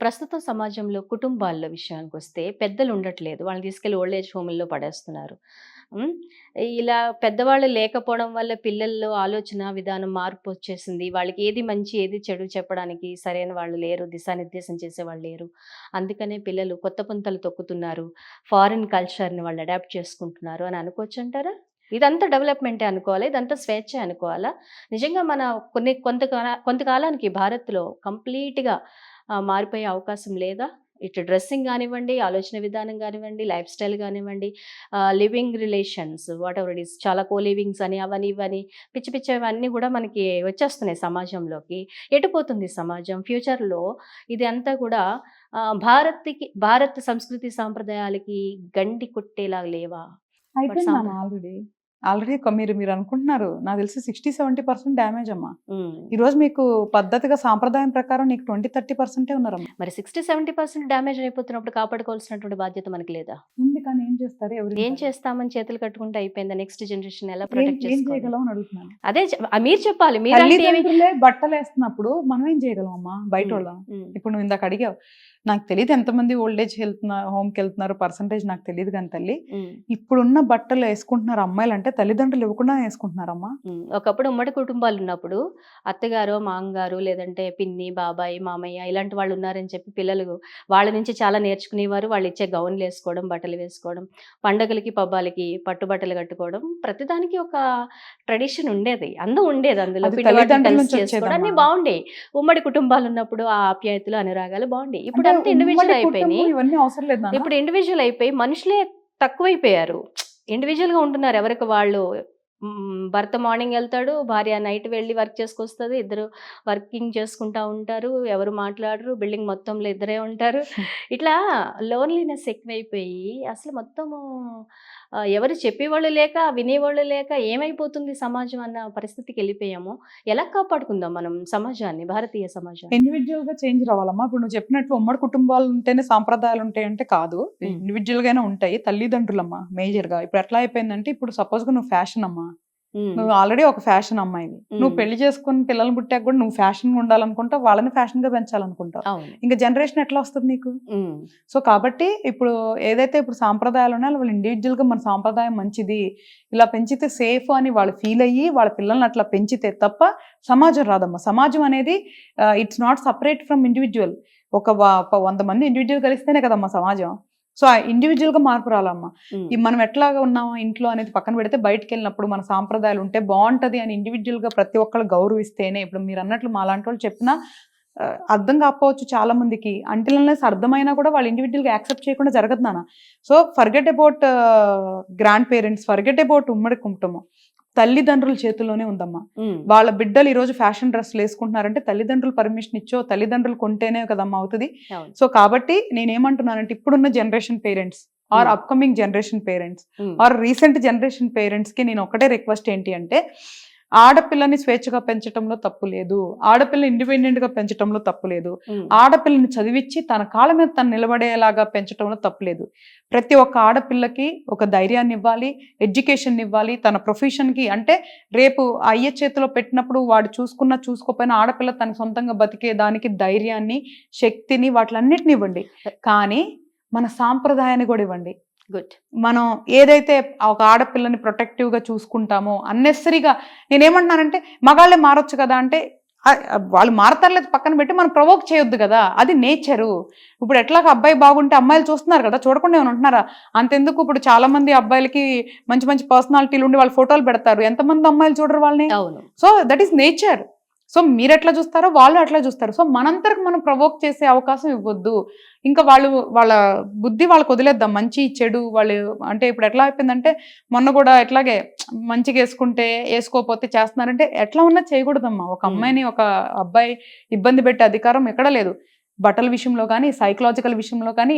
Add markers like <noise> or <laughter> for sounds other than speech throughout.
ప్రస్తుతం సమాజంలో కుటుంబాల్లో విషయానికి వస్తే పెద్దలు ఉండట్లేదు వాళ్ళని తీసుకెళ్ళి ఓల్డ్ ఏజ్ హోమ్ల్లో పడేస్తున్నారు. ఇలా పెద్దవాళ్ళు లేకపోవడం వల్ల పిల్లల్లో ఆలోచన విధానం మార్పు వచ్చేసింది. వాళ్ళకి ఏది మంచి ఏది చెడు చెప్పడానికి సరైన వాళ్ళు లేరు. దిశానిర్దేశం చేసే వాళ్ళు లేరు. అందుకనే పిల్లలు కొత్త పుంతలు తొక్కుతున్నారు. ఫారిన్ కల్చర్ని వాళ్ళు అడాప్ట్ చేసుకుంటున్నారు అని అనుకోవచ్చు అంటారా? ఇదంతా డెవలప్మెంటే అనుకోవాలి? ఇదంతా స్వేచ్ఛ అనుకోవాలా? నిజంగా మన కొన్ని కొంత కొంతకాలానికి భారత్లో కంప్లీట్గా మారిపోయే అవకాశం లేదా? ఇటు డ్రెస్సింగ్ కానివ్వండి ఆలోచన విధానం కానివ్వండి లైఫ్ స్టైల్ కానివ్వండి living relations whatever it is చాలా కో లివింగ్స్ అని అవని ఇవని పిచ్చి పిచ్చివన్నీ కూడా మనకి వచ్చేస్తున్నాయి సమాజంలోకి. ఎటుపోతుంది సమాజం? ఫ్యూచర్లో ఇది అంతా కూడా భారత్కి భారత్ సంస్కృతి సాంప్రదాయాలకి గండి కొట్టేలా లేవా? ఆల్రెడీ మీరు మీరు అనుకుంటున్నారు. నాకు తెలిసి సిక్స్టీ సెవెంటీ పర్సెంట్ డ్యామేజ్ అమ్మా. ఈ రోజు మీకు పద్ధతిగా సాంప్రదాయం ప్రకారం నీకు ట్వంటీ థర్టీ పర్సెంటే ఉన్నారమ్మా. మరి సిక్స్టీ సెవెంటీ పర్సెంట్ డ్యామేజ్ అయిపోతున్నప్పుడు కాపాడుకోవాల్సినటువంటి బాధ్యత మనకి లేదా? ఉంది కానీ ఏం చేస్తారు? ఎవరు ఏం చేస్తామని చేతులు కట్టుకుంటే అయిపోయింది? నెక్స్ట్ జనరేషన్ ఎలా ప్రొటెక్ట్ అని అడుగుతున్నాను. అదే మీరు చెప్పాలి. మీరు బట్టలు వేస్తున్నప్పుడు మనం ఏం చేయగలం అమ్మా బయట వాళ్ళం ఇప్పుడు నువ్వు ఇందాక అడిగావు. నాకు తెలియదు ఎంతమంది ఓల్డ్ ఏజ్ వెళ్తున్నారు హోమ్కి వెళ్తున్నారు పర్సంటేజ్ నాకు తెలియదు కానీ తల్లి. ఇప్పుడున్న బట్టలు వేసుకుంటున్నారు అమ్మాయిలు అంటే తల్లిదండ్రులు ఇవ్వకుండా వేసుకుంటున్నారమ్మా. ఒకప్పుడు ఉమ్మడి కుటుంబాలు ఉన్నప్పుడు అత్తగారు మామగారు లేదంటే పిన్ని బాబాయ్ మామయ్య ఇలాంటి వాళ్ళు ఉన్నారని చెప్పి పిల్లలు వాళ్ళ నుంచి చాలా నేర్చుకునేవారు. వాళ్ళు ఇచ్చే గౌన్లు వేసుకోవడం బట్టలు వేసుకోవడం పండగలకి పబ్బాలకి పట్టుబట్టలు కట్టుకోవడం ప్రతిదానికి ఒక ట్రెడిషన్ ఉండేది. అందం ఉండేది అందులో. అన్ని. బాగుండే ఉమ్మడి కుటుంబాలు ఉన్నప్పుడు ఆ ఆప్యాయతలు అనురాగాలు బాగుండే ఇప్పుడు అంతా ఇండివిజువల్ అయిపోయినాయి కుటుంబం ఇవన్నీ అవసరం లేదు నాన్న. ఇప్పుడు ఇండివిజువల్ అయిపోయి మనుషులే తక్కువైపోయారు. ఇండివిజువల్గా ఉంటున్నారు ఎవరికి వాళ్ళు. భర్త మార్నింగ్ వెళ్తాడు భార్య నైట్ వెళ్ళి వర్క్ చేసుకొస్తుంది ఇద్దరు వర్కింగ్ చేసుకుంటా ఉంటారు ఎవరు మాట్లాడరు బిల్డింగ్ మొత్తంలో ఇద్దరే ఉంటారు. <laughs> ఇట్లా లోన్లీనెస్ ఎక్కువైపోయి అసలు మొత్తము ఎవరు చెప్పేవాళ్ళు లేక వినేవాళ్ళు లేక ఏమైపోతుంది సమాజం అన్న పరిస్థితికి వెళ్ళిపోయాము ఎలా కాపాడుకుందాం మనం సమాజాన్ని భారతీయ సమాజాన్ని? ఇండివిజువల్గా చేంజ్ రావాలమ్మా. ఇప్పుడు నువ్వు చెప్పినట్లు ఉమ్మడి కుటుంబాలు ఉంటేనే సాంప్రదాయాలు ఉంటాయి అంటే కాదు. ఇండివిజువల్ గానే ఉంటాయి. తల్లిదండ్రులమ్మా మేజర్గా. ఇప్పుడు ఎట్లా అయిపోయిందంటే ఇప్పుడు సపోజ్గా నువ్వు ఫ్యాషన్ అమ్మా. నువ్వు ఆల్రెడీ ఒక ఫ్యాషన్ అమ్మాయివి. నువ్వు. పెళ్ళి చేసుకుని పిల్లలు పుట్టాక కూడా నువ్వు ఫ్యాషన్ ఉండాలనుకుంటావు వాళ్ళని ఫ్యాషన్గా పెంచాలనుకుంటావు ఇంకా జనరేషన్ ఎట్లా వస్తుంది నీకు? సో కాబట్టి ఇప్పుడు ఏదైతే ఇప్పుడు సాంప్రదాయాలు ఉన్నాయో వాళ్ళు ఇండివిజువల్గా మన సాంప్రదాయం మంచిది ఇలా పెంచితే సేఫ్ అని వాళ్ళు ఫీల్ అయ్యి వాళ్ళ పిల్లల్ని అట్లా పెంచితే తప్ప సమాజం రాదమ్మా. సమాజం అనేది it's not separate from individual ఒక వంద మంది ఇండివిజువల్ కలిస్తేనే కదమ్మా సమాజం. సో ఆ ఇండివిజువల్గా మార్పు రాలమ్మా. ఈ మనం ఎట్లాగా ఉన్నామో ఇంట్లో అనేది పక్కన పెడితే బయటకు వెళ్ళినప్పుడు మన సాంప్రదాయాలు ఉంటే బాగుంటది అని ఇండివిజువల్గా ప్రతి ఒక్కళ్ళు గౌరవిస్తేనే ఇప్పుడు మీరు అన్నట్లు మా లాంటి వాళ్ళు చెప్పినా అర్థం కాకపోవచ్చు చాలా మందికి అంటిల్నెస్ అర్థమైనా కూడా వాళ్ళు ఇండివిజువల్గా యాక్సెప్ట్ చేయకుండా జరగదు నాన్న. So forget about grandparents forget about ఉమ్మడి కుటుంబం తల్లిదండ్రుల చేతుల్లోనే ఉందమ్మా. వాళ్ళ బిడ్డలు ఈ రోజు ఫ్యాషన్ డ్రెస్లు వేసుకుంటున్నారంటే తల్లిదండ్రులు పర్మిషన్ ఇచ్చో తల్లిదండ్రులు కొంటేనే కదమ్మా అవుతుంది సో కాబట్టి నేనేమంటున్నానంటే ఇప్పుడున్న generation parents are. Upcoming generation parents. Or recent generation పేరెంట్స్కి నేను ఒకటే రిక్వెస్ట్ ఏంటి అంటే ఆడపిల్లని స్వేచ్ఛగా పెంచడంలో తప్పు లేదు. ఆడపిల్ల ఇండిపెండెంట్గా పెంచడంలో తప్పు లేదు. ఆడపిల్లని చదివించి తన కాళ్ళ మీద తను నిలబడేలాగా పెంచడంలో తప్పు లేదు. ప్రతి ఒక్క ఆడపిల్లకి ఒక ధైర్యాన్ని ఇవ్వాలి ఎడ్యుకేషన్ ఇవ్వాలి. తన ప్రొఫెషన్కి అంటే రేపు అయ్య చేతిలో పెట్టినప్పుడు వాడు చూసుకున్నా చూసుకోకపోయినా ఆడపిల్ల తన సొంతంగా బతికే దానికి ధైర్యాన్ని శక్తిని వాటిలన్నిటిని ఇవ్వండి. కానీ మన సాంప్రదాయాన్ని కూడా ఇవ్వండి. గుడ్ మనం ఏదైతే ఒక ఆడపిల్లని ప్రొటెక్టివ్గా చూసుకుంటామో అన్నెసరీగా నేనేమంటున్నానంటే మగాళ్ళే మారొచ్చు కదా అంటే వాళ్ళు మారతారులేదు పక్కన పెట్టి మనం ప్రొవోక్ చేయొద్దు కదా అది నేచరు ఇప్పుడు ఎట్లాగ అబ్బాయి బాగుంటే అమ్మాయిలు చూస్తున్నారు కదా చూడకుండా ఏమైనా ఉంటున్నారా? అంతెందుకు ఇప్పుడు చాలా మంది అబ్బాయిలకి మంచి మంచి పర్సనాలిటీలు ఉండి వాళ్ళు ఫోటోలు పెడతారు. ఎంతమంది అమ్మాయిలు చూడరు వాళ్ళని? So that is nature so మీరు ఎట్లా చూస్తారో వాళ్ళు అట్లా చూస్తారు. సో మనంతరకు మనం ప్రవోక్ చేసే అవకాశం ఇవ్వద్దు. ఇంకా వాళ్ళు వాళ్ళ బుద్ధి వాళ్ళకి వదిలేద్దాం. మంచి చెడు వాళ్ళు అంటే ఇప్పుడు ఎట్లా అయిపోయిందంటే మొన్న కూడా ఎట్లాగే మంచిగా వేసుకుంటే వేసుకోకపోతే చేస్తున్నారంటే ఎట్లా ఉన్నా చేయకూడదమ్మా. ఒక అమ్మాయిని ఒక అబ్బాయి ఇబ్బంది పెట్టే అధికారం ఎక్కడ లేదు. బట్టల విషయంలో కానీ సైకలాజికల్ విషయంలో కానీ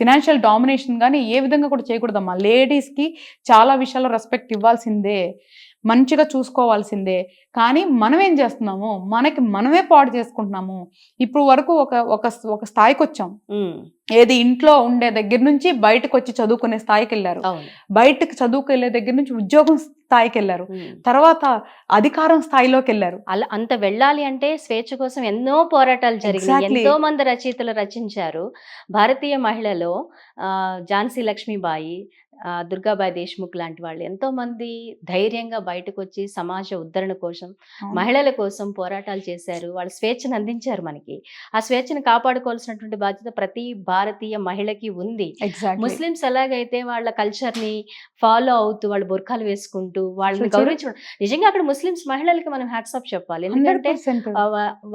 ఫినాన్షియల్ డామినేషన్ కానీ ఏ విధంగా కూడా చేయకూడదమ్మా. లేడీస్కి చాలా విషయాల్లో రెస్పెక్ట్ ఇవ్వాల్సిందే. మంచిగా చూసుకోవాల్సిందే. కానీ మనం ఏం చేస్తున్నాము మనకి మనమే పాడు చేసుకుంటున్నాము. ఇప్పుడు వరకు ఒక ఒక ఒక స్థాయికి వచ్చాం ఏది ఇంట్లో ఉండే దగ్గర నుంచి బయటకు వచ్చి చదువుకునే స్థాయికి వెళ్ళారు బయటకు చదువుకు వెళ్ళే దగ్గర నుంచి ఉద్యోగం స్థాయికి వెళ్ళారు. తర్వాత అధికారం స్థాయిలోకి వెళ్ళారు అలా అంత వెళ్ళాలి అంటే స్వేచ్ఛ కోసం ఎన్నో పోరాటాలు Exactly. ఎంతో మంది రచయితలు రచించారు. భారతీయ మహిళలో ఆ, ఝాన్సీ లక్ష్మీబాయి దుర్గాబాయి దేశ్ముఖ్ లాంటి వాళ్ళు ఎంతో మంది ధైర్యంగా బయటకు వచ్చి సమాజ ఉద్ధరణ కోసం మహిళల కోసం పోరాటాలు చేశారు. వాళ్ళు స్వేచ్ఛను అందించారు మనకి. ఆ స్వేచ్ఛను కాపాడుకోవాల్సినటువంటి బాధ్యత ప్రతి భారతీయ మహిళకి ఉంది. ముస్లిమ్స్ ఎలాగైతే వాళ్ళ కల్చర్ని ఫాలో అవుతూ వాళ్ళు బుర్ఖాలు వేసుకుంటూ వాళ్ళని చూడు. గౌరవించడం నిజంగా అక్కడ ముస్లిమ్స్ మహిళలకి మనం హ్యాట్సాప్ చెప్పాలి. ఎందుకంటే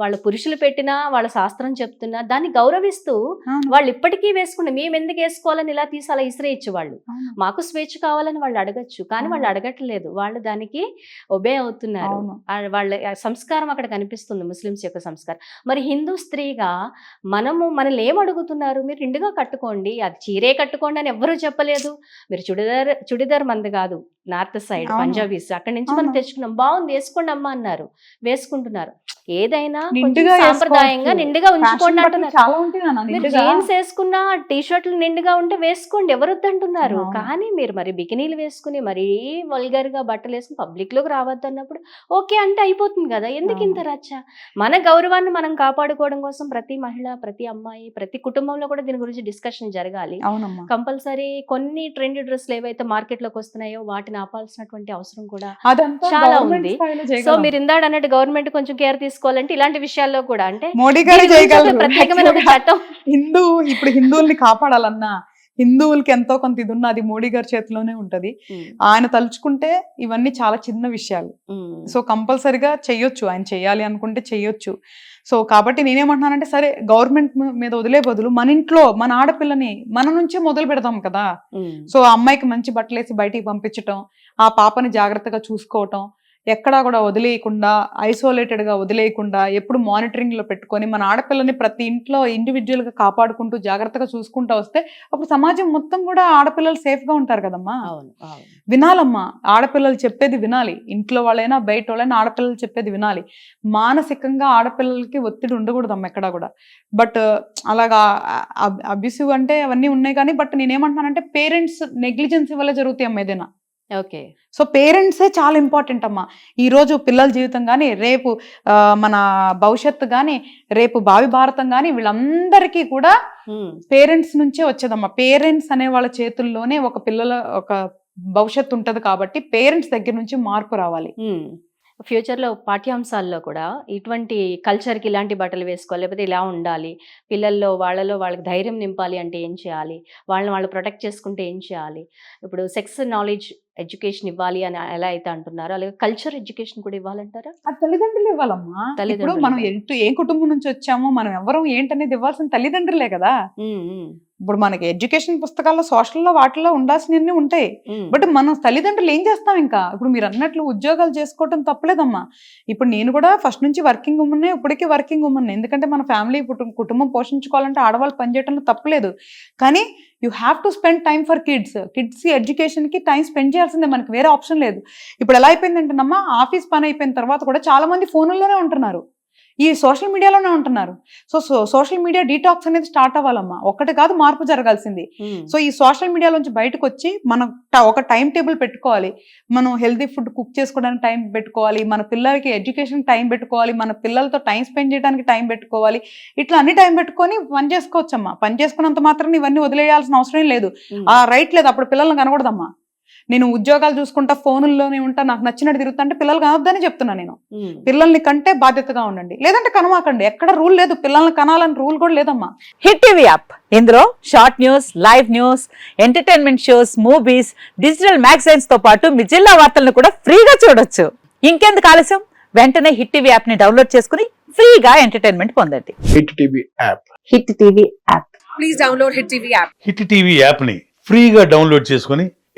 వాళ్ళ పురుషులు పెట్టినా వాళ్ళ శాస్త్రం చెప్తున్నా దాన్ని గౌరవిస్తూ వాళ్ళు ఇప్పటికీ వేసుకుంటే మేము ఎందుకు వేసుకోవాలని ఇలా తీసి అలా ఇసిరేయచ్చు వాళ్ళు? మాకు స్వేచ్ఛ కావాలని వాళ్ళు అడగచ్చు కానీ వాళ్ళు. అడగట్లేదు వాళ్ళు దానికి ఒబే అవుతున్నారు వాళ్ళ సంస్కారం అక్కడ కనిపిస్తుంది ముస్లిమ్స్ యొక్క సంస్కారం మరి హిందూ స్త్రీగా మనము మనల్ని ఏం అడుగుతున్నారు మీరు నిండుగా కట్టుకోండి అది చీరే కట్టుకోండి అని ఎవ్వరూ చెప్పలేదు మీరు చుడిదార్ చుడిదార్ మంది కాదు నార్త్ సైడ్. పంజాబీస్ అక్కడి నుంచి మనం. తెచ్చుకున్నాం బాగుంది వేసుకోండి అమ్మా అన్నారు వేసుకుంటున్నారు ఏదైనా సాంప్రదాయంగా. నిండుగా ఉంచుకోండి అంటున్నారు. జీన్స్ వేసుకున్నా టీ షర్ట్లు నిండుగా ఉంటే వేసుకోండి ఎవరు వద్దంటున్నారు. కానీ మీరు మరి బికినీలు వేసుకుని మరీ వల్గర్గా బట్టలు వేసుకుని పబ్లిక్లోకి రావద్దు అన్నప్పుడు ఓకే అంటే అయిపోతుంది కదా! ఎందుకు ఇంత రచ్చ? మన గౌరవాన్ని మనం కాపాడుకోవడం కోసం ప్రతి మహిళ ప్రతి అమ్మాయి ప్రతి కుటుంబంలో కూడా దీని గురించి డిస్కషన్ జరగాలి. అవునమ్మా. కంపల్సరీ కొన్ని ట్రెండ్ డ్రెస్లు ఏవైతే మార్కెట్లోకి వస్తున్నాయో వాటిని ఆపాల్సినటువంటి అవసరం కూడా చాలా ఉంది. సో. మీరు ఇందాడు అన్నట్టు గవర్నమెంట్ కొంచెం కేర్ తీసుకోవాలంటే ఇలాంటి విషయాల్లో కూడా అంటే మోడీ గారు ప్రత్యేకమైన చట్టం. హిందూ ఇప్పుడు హిందువుల్ని కాపాడాలన్నా హిందువులకి ఎంతో కొంత ఇది ఉన్న అది మోడీ గారి చేతిలోనే ఉంటది. ఆయన తలుచుకుంటే ఇవన్నీ చాలా చిన్న విషయాలు. సో కంపల్సరిగా చెయ్యొచ్చు. ఆయన చెయ్యాలి అనుకుంటే చెయ్యొచ్చు. సో కాబట్టి నేనేమంటున్నానంటే సరే గవర్నమెంట్ మీద వదిలే బదులు మన ఇంట్లో మన ఆడపిల్లని మన నుంచే మొదలు పెడదాం కదా. సో ఆ అమ్మాయికి మంచి బట్టలేసి బయటికి పంపించటం ఆ పాపని జాగ్రత్తగా చూసుకోవటం ఎక్కడా కూడా వదిలేయకుండా ఐసోలేటెడ్గా వదిలేయకుండా ఎప్పుడు మానిటరింగ్లో పెట్టుకొని మన ఆడపిల్లని ప్రతి ఇంట్లో ఇండివిజువల్గా కాపాడుకుంటూ జాగ్రత్తగా చూసుకుంటూ వస్తే అప్పుడు సమాజం మొత్తం కూడా ఆడపిల్లలు సేఫ్గా ఉంటారు కదమ్మా. వినాలమ్మా ఆడపిల్లలు చెప్పేది వినాలి. ఇంట్లో వాళ్ళైనా బయట వాళ్ళైనా ఆడపిల్లలు చెప్పేది వినాలి. మానసికంగా ఆడపిల్లలకి ఒత్తిడి ఉండకూడదమ్మా ఎక్కడా కూడా. బట్ అలాగా అబ్యూసివ్ అంటే అవన్నీ ఉన్నాయి కానీ బట్ నేనేమంటున్నానంటే పేరెంట్స్ నెగ్లిజెన్సీ వల్ల జరుగుతాయి అమ్మ ఏదైనా. ఓకే. సో పేరెంట్సే చాలా ఇంపార్టెంట్ అమ్మా. ఈ రోజు పిల్లల జీవితం కానీ రేపు మన భవిష్యత్తు కానీ రేపు భావి భారతం కానీ వీళ్ళందరికీ కూడా. పేరెంట్స్ నుంచే వచ్చేదమ్మా. పేరెంట్స్ అనే వాళ్ళ చేతుల్లోనే ఒక పిల్లల ఒక భవిష్యత్తు ఉంటది కాబట్టి పేరెంట్స్ దగ్గర నుంచి మార్పు రావాలి. ఫ్యూచర్లో పాఠ్యాంశాల్లో కూడా ఇటువంటి కల్చర్కి ఇలాంటి బట్టలు వేసుకోవాలి లేకపోతే ఇలా ఉండాలి. పిల్లల్లో వాళ్ళలో వాళ్ళకి ధైర్యం నింపాలి అంటే ఏం చేయాలి? వాళ్ళని వాళ్ళు ప్రొటెక్ట్ చేసుకుంటే ఏం చేయాలి? ఇప్పుడు సెక్స్ నాలెడ్జ్ ఎడ్యుకేషన్ ఇవ్వాలి అని ఎలా అయితే అంటున్నారో అలాగే కల్చర్ ఎడ్యుకేషన్ కూడా ఇవ్వాలంటారా? తల్లిదండ్రులు ఇవ్వాలమ్మా. ఇప్పుడు తల్లిదండ్రులు మనం. ఎంటూ ఏ కుటుంబం నుంచి వచ్చామో మనం ఎవరం ఏంటనేది ఇవ్వాల్సిన తల్లిదండ్రులే కదా. ఇప్పుడు మనకి ఎడ్యుకేషన్ పుస్తకాల్లో సోషల్లో వాటిల్లో ఉండాల్సినవన్నీ ఉంటాయి. బట్ మనం తల్లిదండ్రులు ఏం చేస్తాం ఇంకా? ఇప్పుడు మీరు అన్నట్లు ఉద్యోగాలు చేసుకోవటం తప్పలేదమ్మా. ఇప్పుడు నేను కూడా ఫస్ట్ నుంచి వర్కింగ్ ఉమెన్ ఇప్పటికీ వర్కింగ్ ఉమెన్ ఎందుకంటే మన ఫ్యామిలీ కుటుంబం పోషించుకోవాలంటే ఆడవాళ్ళు పనిచేయటంలో తప్పలేదు కానీ you have to spend time for kids. Kids ఎడ్యుకేషన్కి టైం స్పెండ్ చేయాల్సిందే మనకి వేరే ఆప్షన్ లేదు. ఇప్పుడు ఎలా అయిపోయిందంటేనమ్మా ఆఫీస్ పని అయిపోయిన తర్వాత కూడా చాలా మంది ఫోన్లోనే ఉంటున్నారు. ఈ సోషల్ మీడియాలోనే ఉంటున్నారు. సో సోషల్ మీడియా డీటాక్స్ అనేది స్టార్ట్ అవ్వాలమ్మా. ఒక్కటి కాదు మార్పు జరగాల్సింది. సో ఈ సోషల్ మీడియాలోంచి బయటకు వచ్చి మనం ఒక టైం టేబుల్ పెట్టుకోవాలి. మనం హెల్తీ ఫుడ్ కుక్ చేసుకోవడానికి టైం పెట్టుకోవాలి. మన పిల్లలకి ఎడ్యుకేషన్ టైం పెట్టుకోవాలి. మన పిల్లలతో టైం స్పెండ్ చేయడానికి టైం పెట్టుకోవాలి. ఇట్లా అన్ని టైం పెట్టుకొని పని చేసుకోవచ్చమ్మా. పని చేసుకున్నంత మాత్రం ఇవన్నీ వదిలేయాల్సిన అవసరం లేదు. ఆ రైట్ లేదు. అప్పుడు పిల్లల్ని కనకూడదమ్మా. నేను ఉద్యోగాలు చూసుకుంటా ఫోనుల్లోనే ఉంటా నాకు నచ్చినట్టు తిరుగుతా అంటే పిల్లలు కనొద్దని చెప్తున్నా నేను. పిల్లల్ని కంటే బాధ్యతగా ఉండండి. లేదంటే కనమాకండి. ఎక్కడ రూల్ లేదు. పిల్లల్ని కనాలని రూల్ కూడా లేదమ్మా. Hit TV app. ఇందులో short news live news entertainment shows movies digital మ్యాగజైన్స్తో పాటు మీ జిల్లా వార్తలను కూడా ఫ్రీగా చూడొచ్చు. ఇంకెందుకు ఆలస్యం? వెంటనే హిట్ టీవీ యాప్ని డౌన్లోడ్ చేసుకుని ఫ్రీగా ఎంటర్టైన్మెంట్ పొందండి. Hit TV app. Hit TV app. Hit TV యాప్ని ఫ్రీగా డౌన్లోడ్ చేసుకొని